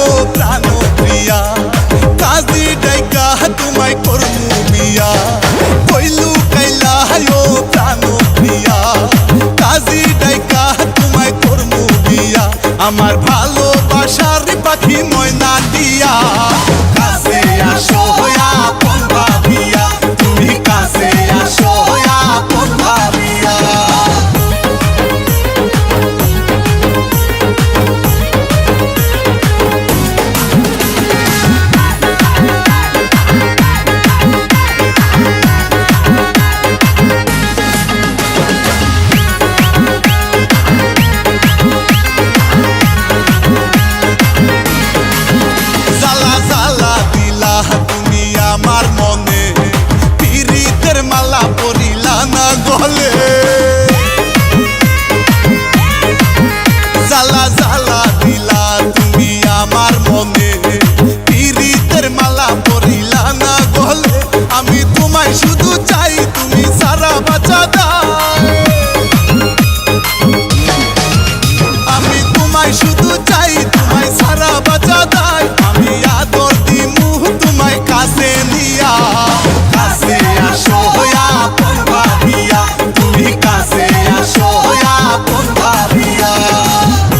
ও প্রাণ প্রিয়া কাজী ডাইকা তোমায় করমু বিয়া। কইলু কাইলা ও প্রাণ প্রিয়া কাজী ডাইকা তোমায় করমু বিয়া। আমার ভালোবাসা